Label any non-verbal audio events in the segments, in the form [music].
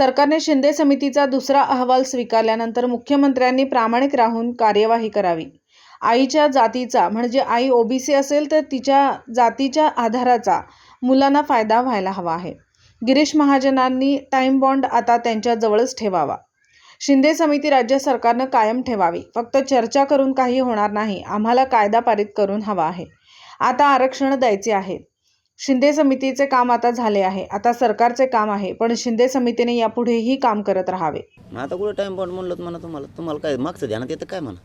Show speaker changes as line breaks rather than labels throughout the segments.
सरकारने शिंदे समितीचा दुसरा अहवाल स्वीकारल्यानंतर मुख्यमंत्र्यांनी प्रामाणिक राहून कार्यवाही करावी. आईच्या जातीचा म्हणजे आई ओबीसी असेल तर तिच्या जातीच्या आधाराचा मुलांना फायदा व्हायला हवा आहे. गिरीश महाजनांनी टाईम बॉन्ड आता त्यांच्याजवळच ठेवावा. शिंदे समिती राज्य सरकारनं कायम ठेवावी. फक्त चर्चा करून काही होणार नाही. आम्हाला कायदा पारित करून हवा आहे. आता आरक्षण द्यायचे आहे. शिंदे समितीचे काम आता झाले आहे. आता सरकारचे काम आहे पण शिंदे समितीने यापुढेही काम करत राहावे.
मग आता कुठं टाईम बॉन्ड म्हणलं म्हणा तुम्हाला. तुम्हाला काय मागचं ध्यानात येतं काय म्हणा?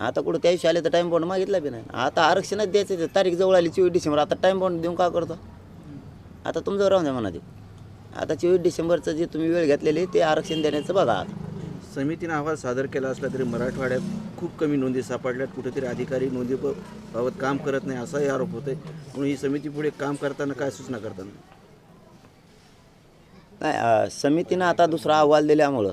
आता कुठं त्या दिवशी आले तर टाईम बॉन्ड मागितला बी नाही. आता आरक्षणच द्यायचं ते तारीख जवळ आली चोवीस डिसेंबर. आता टाईम बॉन्ड देऊन का करतो? आता तुमचं राहून द्या म्हणा ते. आता चोवीस डिसेंबरचं जे तुम्ही वेळ घेतलेली ते आरक्षण देण्याचं बघा आता.
समितीनं अहवाल सादर केला असला तरी मराठवाड्यात खूप कमी नोंदी सापडल्यात. कुठेतरी अधिकारी नोंदी बाबत काम करत नाही असाही आरोप होतोय. म्हणून ही समिती पुढे काम करताना काय सूचना करताना?
नाही समितीनं आता दुसरा अहवाल दिल्यामुळं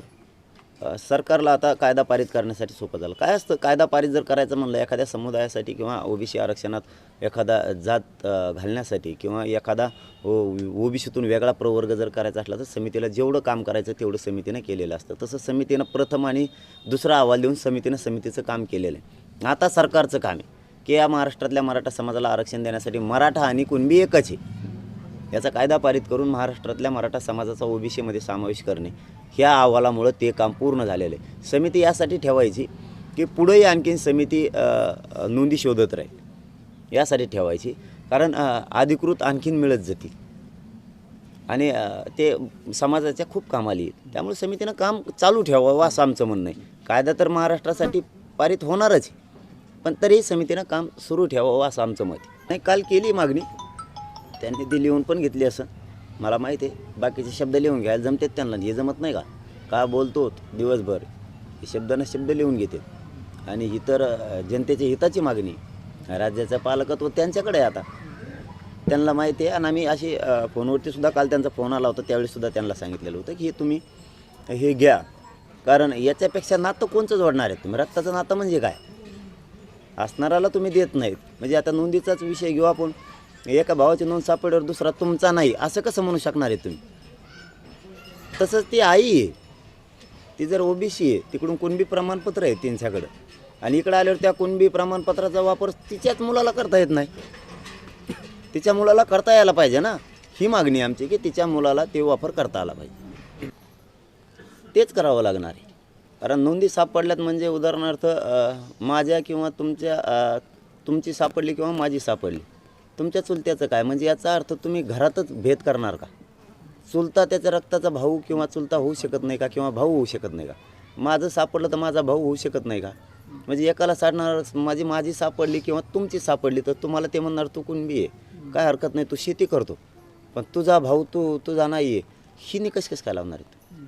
सरकारला आता कायदा पारित करण्यासाठी सोपं झालं. काय असतं? कायदा पारित जर करायचं म्हणलं एखाद्या समुदायासाठी किंवा ओबीसी आरक्षणात एखादा जात घालण्यासाठी किंवा एखादा ओबीसीतून वेगळा प्रवर्ग जर करायचा असला तर समितीला जेवढं काम करायचं तेवढं समितीनं केलेलं असतं. तसं समितीनं प्रथम आणि दुसरा अहवाल देऊन समितीनं समितीचं काम केलेलं आहे. आता सरकारचं काम आहे. की या महाराष्ट्रातल्या मराठा समाजाला आरक्षण देण्यासाठी मराठा आणि कुणबी एकच आहे. याचा कायदा पारित करून महाराष्ट्रातल्या मराठा समाजाचा ओबीसीमध्ये समावेश करणे ह्या अहवालामुळं ते काम पूर्ण झालेलं आहे. समिती यासाठी ठेवायची की पुढेही आणखीन समिती नोंदी शोधत राहील. यासाठी ठेवायची. कारण अधिकृत आणखीन मिळत जातील. आणि ते समाजाच्या खूप कामाली येईल त्यामुळे समितीनं काम चालू ठेवावं असं आमचं म्हणणं आहे. कायदा तर महाराष्ट्रासाठी पारित होणारच आहे. पण तरीही समितीनं काम सुरू ठेवावं असं आमचं मत नाही काल केली मागणी. त्यांनी ती लिहून पण घेतली असं. मला माहिती आहे. बाकीचे शब्द लिहून घ्यायला जमतात त्यांना. हे जमत नाही का? का बोलतो दिवसभर? हे शब्दानं शब्द लिहून घेते. आणि इतर जनतेच्या हिताची मागणी. राज्याचं पालकत्व त्यांच्याकडे आहे आता. त्यांना माहिती आहे. आणि आम्ही अशी फोनवरती सुद्धा काल त्यांचा फोन आला होता. त्यावेळीसुद्धा त्यांना सांगितलेलं होतं की हे तुम्ही हे घ्या. कारण याच्यापेक्षा नातं कोणचं जोडणार आहे? तुम्ही रक्ताचं नातं म्हणजे काय? असणाराला तुम्ही देत नाहीत. म्हणजे आता नोंदीचाच विषय घेऊ आपण. एका भावाची नोंद सापडल्यावर दुसरा तुमचा नाही. असं कसं म्हणू शकणार आहे तुम्ही? तसंच ती आई आहे. ती जर ओबीसी आहे तिकडून कुणबी प्रमाणपत्र आहे त्यांच्याकडं. आणि इकडं आल्यावर त्या कुणबी प्रमाणपत्राचा वापर तिच्याच मुलाला करता येत नाही. तिच्या मुलाला करता यायला पाहिजे ना? ही मागणी आमची की तिच्या मुलाला ते वापर करता आला पाहिजे. तेच करावं लागणार आहे. कारण नोंदी सापडल्यात म्हणजे उदाहरणार्थ माझ्या किंवा तुमच्या तुमची सापडली किंवा माझी सापडली. तुमच्या चुलत्याचं काय? म्हणजे याचा अर्थ तुम्ही घरातच भेद करणार का? चुलता त्याच्या रक्ताचा भाऊ किंवा चुलता होऊ शकत नाही का? किंवा भाऊ होऊ शकत नाही का? माझं सापडलं तर माझा भाऊ होऊ शकत नाही का? म्हणजे एकाला साडणार माझी माझी सापडली किंवा तुमची सापडली तर तुम्हाला ते म्हणणार तू कुणबी आहे? काय हरकत नाही तू शेती करतो. पण तुझा भाऊ तू तुझा नाही आहे. ही निकष कसं काय लावणार आहेत?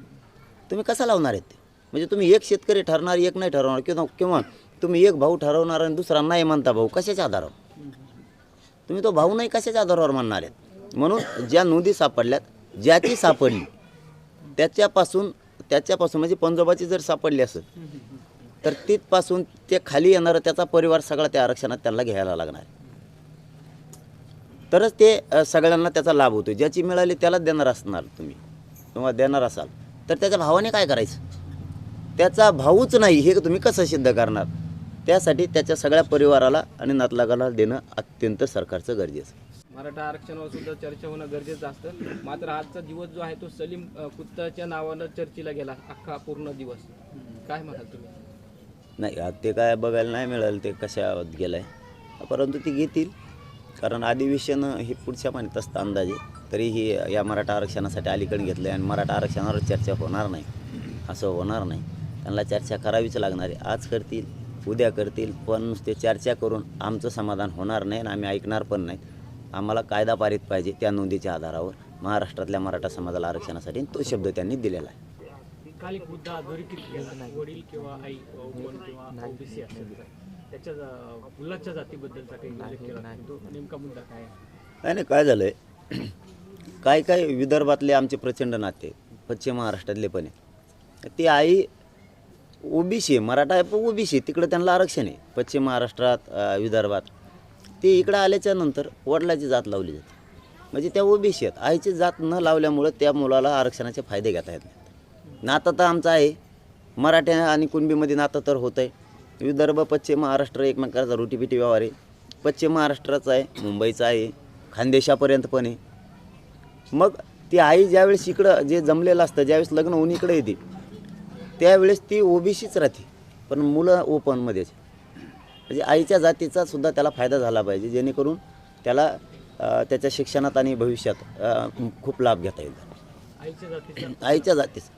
तुम्ही कसा लावणार आहेत ते? म्हणजे तुम्ही एक शेतकरी ठरणार एक नाही ठरवणार किंवा किंवा तुम्ही एक भाऊ ठरवणार आणि दुसरा नाही म्हणता भाऊ कशाच्या आधारावर? तुम्ही तो भाऊ नाही कशाच्या आधारावर म्हणणार आहेत? म्हणून ज्या नोंदी सापडल्यात ज्याची सापडली त्याच्यापासून त्याच्यापासून म्हणजे पंजोबाची जर सापडली असेल तर तिथपासून ते खाली येणारं त्याचा परिवार सगळा त्या आरक्षणात त्यांना घ्यायला लागणार आहे. तरच ते सगळ्यांना त्याचा लाभ होतो ज्याची मिळाली त्यालाच देणार असणार तुम्ही. किंवा देणार असाल. तर त्याच्या भावाने काय करायचं? त्याचा भाऊच नाही हे तुम्ही कसं सिद्ध करणार? त्यासाठी त्याच्या सगळ्या परिवाराला आणि नातलागाला देणं अत्यंत सरकारचं गरजेचं.
मराठा आरक्षणावर सुद्धा चर्चा होणं गरजेचं असतं. मात्र आजचा दिवस जो आहे तो सलीम कुत्ताच्या नावानं चर्चेला गेला. अख्खा पूर्ण दिवस. काय म्हणाल तुम्ही?
नाही आता ते काय बघायला नाही मिळालं ते कशा गेलं आहे परंतु ती घेतील. कारण अधिवेशन हे पुढच्या महिन्यात असतं अंदाजे. तरीही या मराठा आरक्षणासाठी अलीकडे घेतलं आहे आणि मराठा आरक्षणावर चर्चा होणार नाही. असं होणार नाही. त्यांना चर्चा करावीच लागणार आहे. आज करतील. उद्या करतील पण नुसते चर्चा करून आमचं समाधान होणार नाही आणि आम्ही ऐकणार पण नाही. आम्हाला कायदा पारित पाहिजे त्या नोंदीच्या आधारावर. महाराष्ट्रातल्या मराठा समाजाला आरक्षणासाठी तो शब्द त्यांनी दिलेला आहे.
काल एक मुद्दा अधोरेखित केला वडील किंवा आई कोण किंवा ओबीसी असेल त्याच्या अं, मुलाच्या जातीबद्दलचा काही उल्लेख केला नाही. तो नेमका मुद्दा काय आहे?
नाही नाही काय झालं आहे [clears throat] काय काय विदर्भातले आमचे प्रचंड नाते पश्चिम महाराष्ट्रातले पण आहे ती आई ओबीसी आहे मराठा आहे पण ओबीसी तिकडं त्यांना आरक्षण आहे. पश्चिम महाराष्ट्रात विदर्भात. ते इकडं आल्याच्यानंतर वडिलाची जात लावली जाते. म्हणजे त्या ओबीसी आहेत. आईची जात न लावल्यामुळं त्या मुलाला आरक्षणाचे फायदे घेता येत नाहीत. नातं तर आमचं आहे. मराठ्या आणि कुणबीमध्ये नातं तर होतं आहे विदर्भ पश्चिम महाराष्ट्र एकमेकांचा रोटीपिटी व्यवहार आहे. पश्चिम महाराष्ट्राचा आहे मुंबईचा आहे खानदेशापर्यंत पण आहे. मग ती आई ज्यावेळेस इकडं जे जमलेलं असतं ज्यावेळेस लग्न होऊन इकडे येते त्यावेळेस ती ओबीसीच राहते. पण मुलं ओपनमध्येच. म्हणजे आईच्या जातीचा सुद्धा त्याला फायदा झाला पाहिजे जेणेकरून त्याला त्याच्या शिक्षणात आणि भविष्यात खूप लाभ घेता येईल. आईच्या जातीचा.